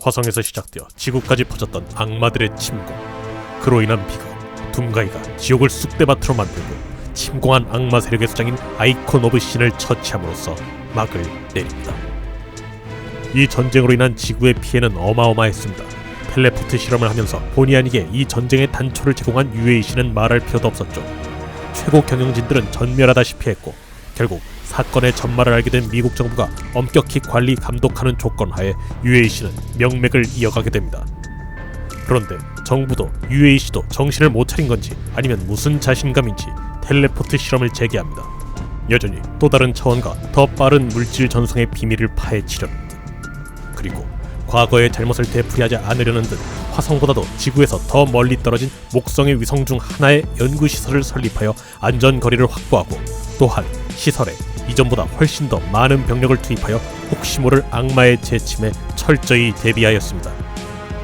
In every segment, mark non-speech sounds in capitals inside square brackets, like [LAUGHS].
화성에서 시작되어 지구까지 퍼졌던 악마들의 침공. 그로 인한 비극은 둠가이가 지옥을 쑥대밭으로 만들고 침공한 악마 세력의 수장인 아이콘 오브 신을 처치함으로써 막을 내립니다. 이 전쟁으로 인한 지구의 피해는 어마어마했습니다. 텔레포트 실험을 하면서 본의 아니게 이 전쟁의 단초를 제공한 UAC는 말할 필요도 없었죠. 최고 경영진들은 전멸하다시피 했고 결국 사건의 전말을 알게 된 미국 정부가 엄격히 관리 감독하는 조건 하에 UAC는 명맥을 이어가게 됩니다. 그런데 정부도 UAC도 정신을 못 차린 건지 아니면 무슨 자신감인지 텔레포트 실험을 재개합니다. 여전히 또 다른 차원과 더 빠른 물질 전송의 비밀을 파헤치려는 듯. 그리고 과거의 잘못을 되풀이하지 않으려는 듯 화성보다도 지구에서 더 멀리 떨어진 목성의 위성 중 하나의 연구 시설을 설립하여 안전 거리를 확보하고 또한 시설에 이전보다 훨씬 더 많은 병력을 투입하여 혹시 모를 악마의 재침에 철저히 대비하였습니다.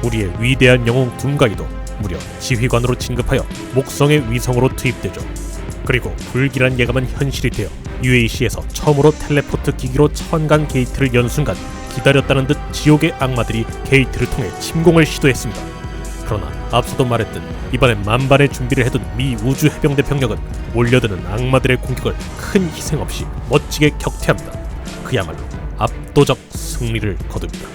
우리의 위대한 영웅 둠가이도 무려 지휘관으로 진급하여 목성의 위성으로 투입되죠. 그리고 불길한 예감은 현실이 되어 UAC에서 처음으로 텔레포트 기기로 차원간 게이트를 연 순간 기다렸다는 듯 지옥의 악마들이 게이트를 통해 침공을 시도했습니다. 그러나 앞서도 말했듯 이번엔 만반의 준비를 해둔 미 우주 해병대 병력은 몰려드는 악마들의 공격을 큰 희생 없이 멋지게 격퇴합니다. 그야말로 압도적 승리를 거둡니다.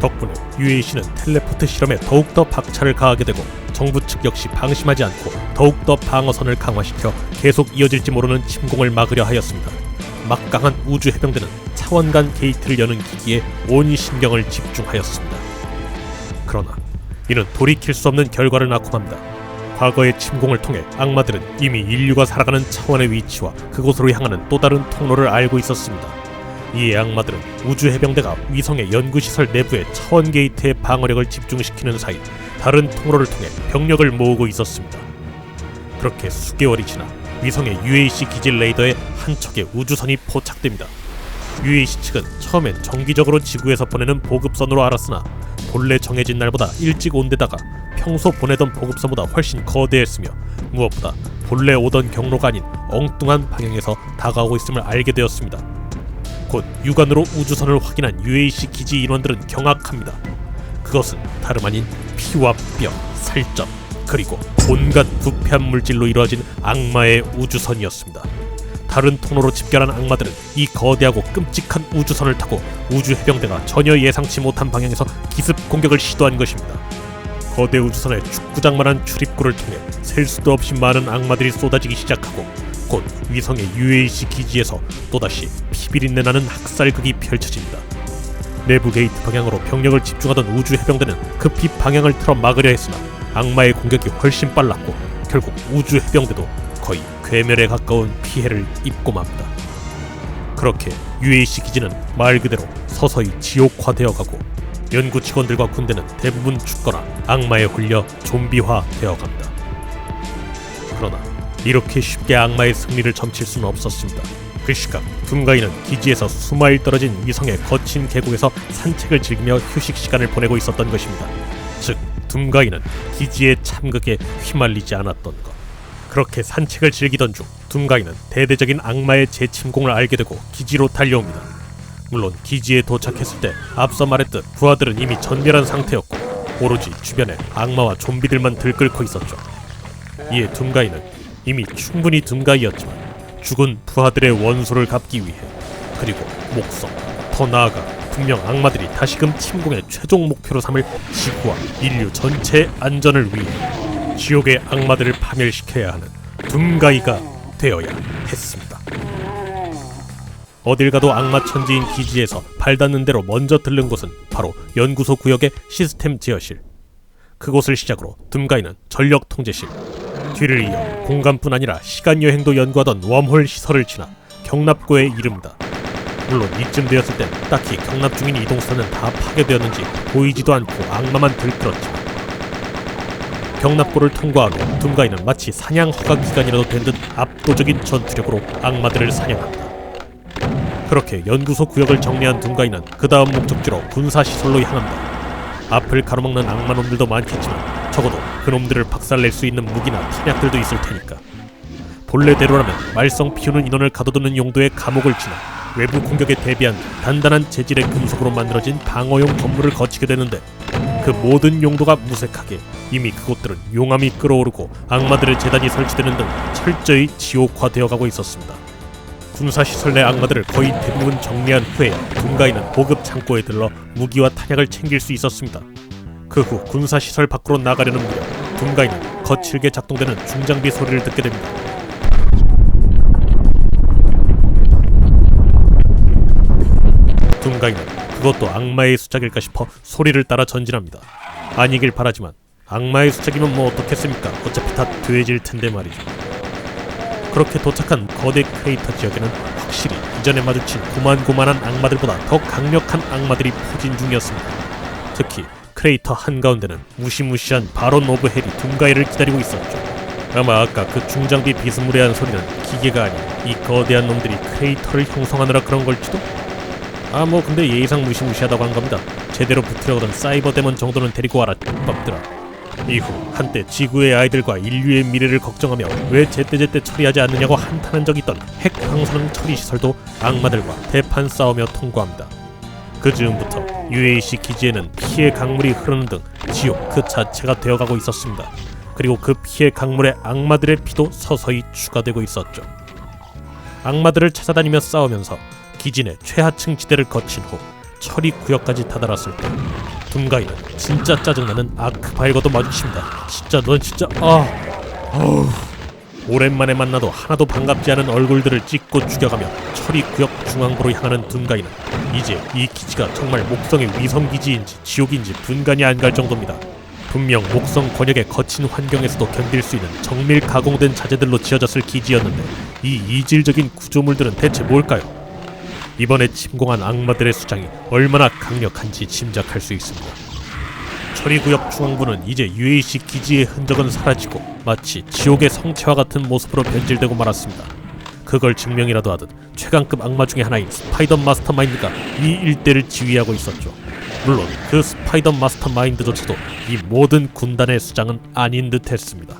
덕분에 UAC는 텔레포트 실험에 더욱더 박차를 가하게 되고 정부 측 역시 방심하지 않고 더욱더 방어선을 강화시켜 계속 이어질지 모르는 침공을 막으려 하였습니다. 막강한 우주 해병대는 차원 간 게이트를 여는 기기에 온 신경을 집중하였습니다. 그러나 이는 돌이킬 수 없는 결과를 낳고 맙니다. 과거의 침공을 통해 악마들은 이미 인류가 살아가는 차원의 위치와 그곳으로 향하는 또 다른 통로를 알고 있었습니다. 이에 악마들은 우주 해병대가 위성의 연구시설 내부의 차원 게이트의 방어력을 집중시키는 사이 다른 통로를 통해 병력을 모으고 있었습니다. 그렇게 수개월이 지나 위성의 UAC 기질 레이더에 한 척의 우주선이 포착됩니다. UAC 측은 처음엔 정기적으로 지구에서 보내는 보급선으로 알았으나 본래 정해진 날보다 일찍 온 데다가 평소 보내던 보급선보다 훨씬 거대했으며 무엇보다 본래 오던 경로가 아닌 엉뚱한 방향에서 다가오고 있음을 알게 되었습니다. 곧 육안으로 우주선을 확인한 UAC 기지 인원들은 경악합니다. 그것은 다름 아닌 피와 뼈, 살점, 그리고 온갖 부패한 물질로 이루어진 악마의 우주선이었습니다. 다른 통로로 집결한 악마들은 이 거대하고 끔찍한 우주선을 타고 우주 해병대가 전혀 예상치 못한 방향에서 기습 공격을 시도한 것입니다. 거대 우주선의 축구장만한 출입구를 통해 셀 수도 없이 많은 악마들이 쏟아지기 시작하고 곧 위성의 UAC 기지에서 또다시 피비린내 나는 학살극이 펼쳐집니다. 내부 게이트 방향으로 병력을 집중하던 우주 해병대는 급히 방향을 틀어 막으려 했으나 악마의 공격이 훨씬 빨랐고 결국 우주 해병대도 거의 괴멸에 가까운 피해를 입고 맙니다. 그렇게 UAC 기지는 말 그대로 서서히 지옥화되어 가고 연구 직원들과 군대는 대부분 죽거나 악마에 홀려 좀비화 되어 갑니다. 그러나 이렇게 쉽게 악마의 승리를 점칠 수는 없었습니다. 그 시각 둠가이는 기지에서 수마일 떨어진 위성의 거친 계곡에서 산책을 즐기며 휴식 시간을 보내고 있었던 것입니다. 즉 둠가이는 기지의 참극에 휘말리지 않았던 것. 그렇게 산책을 즐기던 중 둠가이는 대대적인 악마의 재침공을 알게 되고 기지로 달려옵니다. 물론 기지에 도착했을 때 앞서 말했듯 부하들은 이미 전멸한 상태였고 오로지 주변에 악마와 좀비들만 들끓고 있었죠. 이에 둠가이는 이미 충분히 둠가이였지만 죽은 부하들의 원소를 갚기 위해 그리고 목성 더 나아가 분명 악마들이 다시금 침공의 최종 목표로 삼을 지구와 인류 전체의 안전을 위해 지옥의 악마들을 파멸시켜야 하는 둠가이가 되어야 했습니다. 어딜 가도 악마 천지인 기지에서 발 닿는 대로 먼저 들른 곳은 바로 연구소 구역의 시스템 제어실. 그곳을 시작으로 둠가이는 전력 통제실, 뒤를 이어 공간뿐 아니라 시간 여행도 연구하던 웜홀 시설을 지나 경납고에 이릅니다. 물론 이쯤 되었을 땐 딱히 경납 중인 이동선은 다 파괴되었는지 보이지도 않고 악마만 들끓었지만 경납고를 통과한 후 둠가이는 마치 사냥 허가 기간이라도 된 듯 압도적인 전투력으로 악마들을 사냥합니다. 그렇게 연구소 구역을 정리한 둠가이는 그 다음 목적지로 군사시설로 향합니다. 앞을 가로막는 악마놈들도 많겠지만 적어도 그놈들을 박살낼 수 있는 무기나 탄약들도 있을 테니까 본래대로라면 말썽 피우는 인원을 가둬두는 용도의 감옥을 지나 외부 공격에 대비한 단단한 재질의 금속으로 만들어진 방어용 건물을 거치게 되는데 그 모든 용도가 무색하게 이미 그곳들은 용암이 끓어오르고 악마들의 재단이 설치되는 등 철저히 지옥화되어 가고 있었습니다. 군사시설 내 악마들을 거의 대부분 정리한 후에야 둔가이는 보급 창고에 들러 무기와 탄약을 챙길 수 있었습니다. 그 후 군사시설 밖으로 나가려는 무렵 둔가이는 거칠게 작동되는 중장비 소리를 듣게 됩니다. 둔가이는 그것도 악마의 수작일까 싶어 소리를 따라 전진합니다. 아니길 바라지만 악마의 수작이면 뭐 어떻겠습니까? 어차피 다 되질 텐데 말이죠. 그렇게 도착한 거대 크레이터 지역에는 확실히 이전에 마주친 고만고만한 악마들보다 더 강력한 악마들이 포진 중이었습니다. 특히 크레이터 한가운데는 무시무시한 바론 오브 헬이 둔가이를 기다리고 있었죠. 아마 아까 그 중장비 비스무리한 소리는 기계가 아닌 이 거대한 놈들이 크레이터를 형성하느라 그런 걸지도? 아 뭐 근데 예의상 무시무시하다고 한 겁니다. 제대로 붙으려던 사이버 데몬 정도는 데리고 와라 법들아. 이후 한때 지구의 아이들과 인류의 미래를 걱정하며 왜 제때제때 처리하지 않느냐고 한탄한 적이 있던 핵 방사능 처리 시설도 악마들과 대판 싸우며 통과합니다. 그 즈음부터 UAC 기지에는 피해 강물이 흐르는 등 지옥 그 자체가 되어가고 있었습니다. 그리고 그 피해 강물에 악마들의 피도 서서히 추가되고 있었죠. 악마들을 찾아다니며 싸우면서 내 최하층 지대를 거친 후 처리 구역까지 다다랐을 때 둔가이는 진짜 짜증나는 아크바일과도 마주칩니다. 진짜 넌 진짜 아 어우 오랜만에 만나도 하나도 반갑지 않은 얼굴들을 찍고 죽여가며 처리 구역 중앙부로 향하는 둔가이는 이제 이 기지가 정말 목성의 위성 기지인지 지옥인지 분간이 안 갈 정도입니다. 분명 목성 권역의 거친 환경에서도 견딜 수 있는 정밀 가공된 자재들로 지어졌을 기지였는데 이 이질적인 구조물들은 대체 뭘까요? 이번에 침공한 악마들의 수장이 얼마나 강력한지 짐작할 수 있습니다. 처리구역 중앙부는 이제 UAC 기지의 흔적은 사라지고 마치 지옥의 성체와 같은 모습으로 변질되고 말았습니다. 그걸 증명이라도 하듯 최강급 악마 중의 하나인 스파이더 마스터마인드가 이 일대를 지휘하고 있었죠. 물론 그 스파이더 마스터마인드조차도 이 모든 군단의 수장은 아닌 듯했습니다.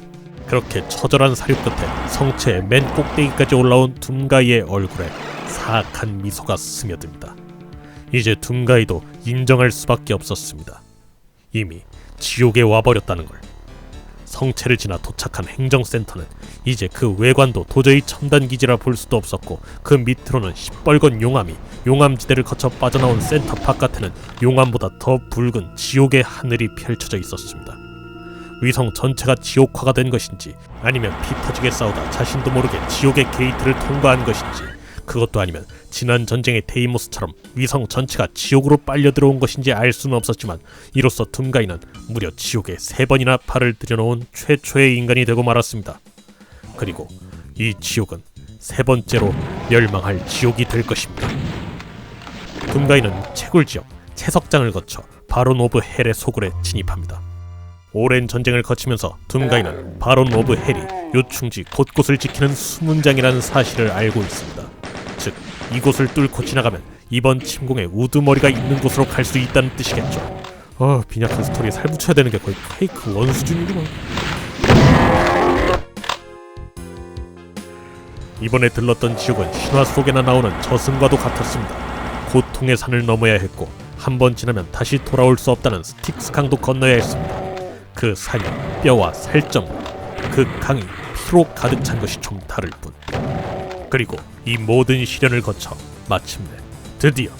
그렇게 처절한 사륙 끝에 성체의 맨 꼭대기까지 올라온 둠가이의 얼굴에 사악한 미소가 스며듭니다. 이제 둠가이도 인정할 수밖에 없었습니다. 이미 지옥에 와버렸다는 걸. 성체를 지나 도착한 행정센터는 이제 그 외관도 도저히 첨단 기지라 볼 수도 없었고 그 밑으로는 시뻘건 용암이 용암지대를 거쳐 빠져나온 센터 바깥에는 용암보다 더 붉은 지옥의 하늘이 펼쳐져 있었습니다. 위성 전체가 지옥화가 된 것인지 아니면 피 터지게 싸우다 자신도 모르게 지옥의 게이트를 통과한 것인지 그것도 아니면 지난 전쟁의 데이모스처럼 위성 전체가 지옥으로 빨려 들어온 것인지 알 수는 없었지만 이로써 둠가이는 무려 지옥에 세 번이나 발을 들여놓은 최초의 인간이 되고 말았습니다. 그리고 이 지옥은 세 번째로 멸망할 지옥이 될 것입니다. 둠가이는 채굴 지역 채석장을 거쳐 바론 오브 헬의 소굴에 진입합니다. 오랜 전쟁을 거치면서 둠가이는 바론 오브 헬이 요충지 곳곳을 지키는 수문장이라는 사실을 알고 있습니다. 즉 이곳을 뚫고 지나가면 이번 침공에 우두머리가 있는 곳으로 갈 수 있다는 뜻이겠죠. 어 빈약한 스토리에 살 붙여야 되는 게 거의 페이크 원 수준이구만. 이번에 들렀던 지옥은 신화 속에나 나오는 저승과도 같았습니다. 고통의 산을 넘어야 했고 한 번 지나면 다시 돌아올 수 없다는 스틱스 강도 건너야 했습니다. 그 산이 뼈와 살점, 그 강이 피로 가득 찬 것이 좀 다를 뿐. 그리고 이 모든 시련을 거쳐 마침내 드디어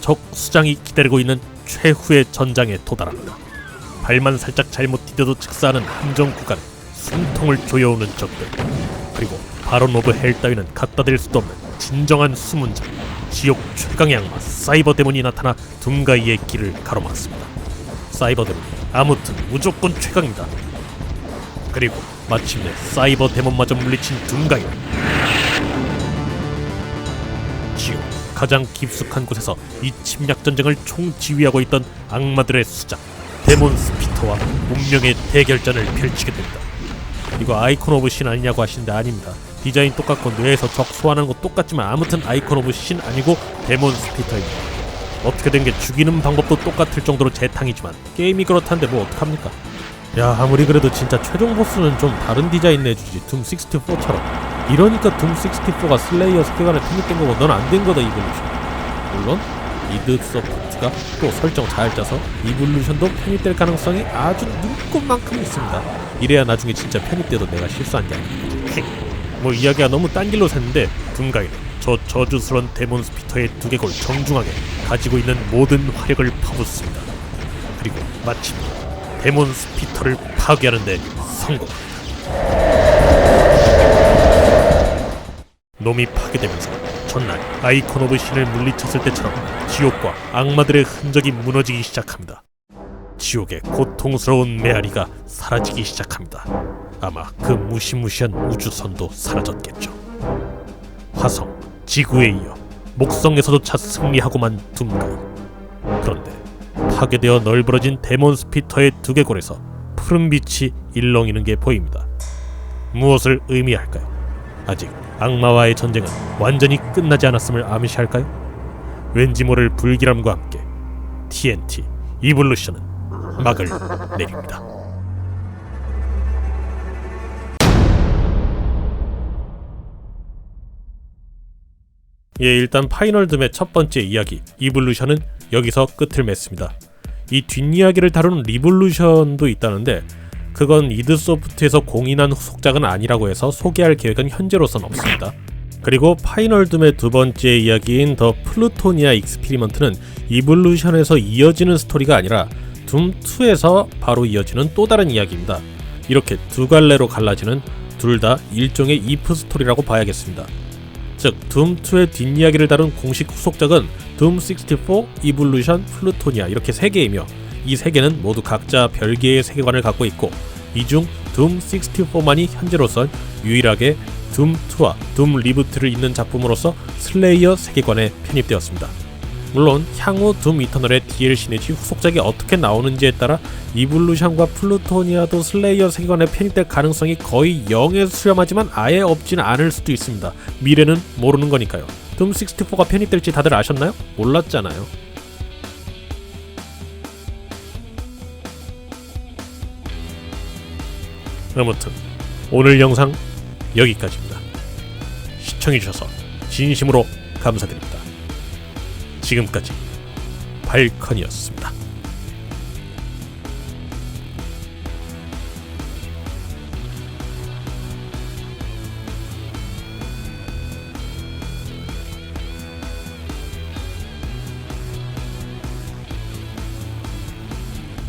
적 수장이 기다리고 있는 최후의 전장에 도달합니다. 발만 살짝 잘못 디뎌도 즉사하는 함정 구간에 숨통을 조여오는 적들 그리고 바론 오브 헬 따위는 갖다 댈 수도 없는 진정한 수문장 지옥 최강의 악마 사이버 데몬이 나타나 둠가이의 길을 가로막습니다. 사이버 데몬 아무튼 무조건 최강이다. 그리고 마침내 사이버 데몬마저 물리친 둠가이는 지옥 가장 깊숙한 곳에서 이 침략 전쟁을 총지휘하고 있던 악마들의 수장 데몬 스피터와 운명의 대결전을 펼치게 됩니다. 이거 아이콘 오브 신 아니냐고 하시는데 아닙니다. 디자인 똑같고 뇌에서 적 소환하는 거 똑같지만 아무튼 아이콘 오브 신 아니고 데몬 스피터입니다. 어떻게 된 게 죽이는 방법도 똑같을 정도로 재탕이지만 게임이 그렇다는데 뭐 어떡합니까? 야 아무리 그래도 진짜 최종 보스는 좀 다른 디자인 내주지 둠 64처럼 이러니까 둠 64가 슬레이어 세계관에 편입된 거고 넌 안 된 거다 이걸로 물론 소프트 있을까? 또 설정 잘 짜서 이볼루션도 편입될 가능성이 아주 눈꼽만큼 있습니다. 이래야 나중에 진짜 편입돼도 내가 실수한 게 아니고 [LAUGHS] 뭐 이야기가 너무 딴 길로 샜는데 둠가이는 저 저주스런 데몬 스피터의 두개골 정중하게 가지고 있는 모든 화력을 퍼붓습니다. 그리고 마침 데몬 스피터를 파괴하는데 성공 놈이 파괴되면서 전날 아이콘 오브 신을 물리쳤을 때처럼 지옥과 악마들의 흔적이 무너지기 시작합니다. 지옥의 고통스러운 메아리가 사라지기 시작합니다. 아마 그 무시무시한 우주선도 사라졌겠죠. 화성, 지구에 이어 목성에서도 차 승리하고만 둠가이. 그런데 파괴되어 널브러진 데몬 스피터의 두개골에서 푸른 빛이 일렁이는 게 보입니다. 무엇을 의미할까요? 아직 악마와의 전쟁은 완전히 끝나지 않았음을 암시할까요? 왠지 모를 불길함과 함께 TNT 이볼루션은 막을 내립니다. 예, 일단 파이널 둠의 첫 번째 이야기 이볼루션은 여기서 끝을 맺습니다. 이 뒷이야기를 다루는 리볼루션도 있다는데 그건 이드 소프트에서 공인한 후속작은 아니라고 해서 소개할 계획은 현재로선 없습니다. 그리고 파이널 둠의 두 번째 이야기인 더 플루토니아 익스피리먼트는 이볼루션에서 이어지는 스토리가 아니라 둠2에서 바로 이어지는 또 다른 이야기입니다. 이렇게 두 갈래로 갈라지는 둘 다 일종의 이프 스토리라고 봐야겠습니다. 즉 둠2의 뒷이야기를 다룬 공식 후속작은 둠64, 이볼루션, 플루토니아 이렇게 세 개이며 이 세 개는 모두 각자 별개의 세계관을 갖고 있고 이중 둠 64만이 현재로선 유일하게 둠 2와 둠 리부트를 잇는 작품으로서 슬레이어 세계관에 편입되었습니다. 물론 향후 둠 이터널의 DLC 내지 후속작이 어떻게 나오는지에 따라 이블루션과 플루토니아도 슬레이어 세계관에 편입될 가능성이 거의 0에 수렴하지만 아예 없지는 않을 수도 있습니다. 미래는 모르는 거니까요. 둠 64가 편입될지 다들 아셨나요? 몰랐잖아요. 아무튼 오늘 영상 여기까지입니다. 시청해주셔서 진심으로 감사드립니다. 지금까지 발컨이었습니다.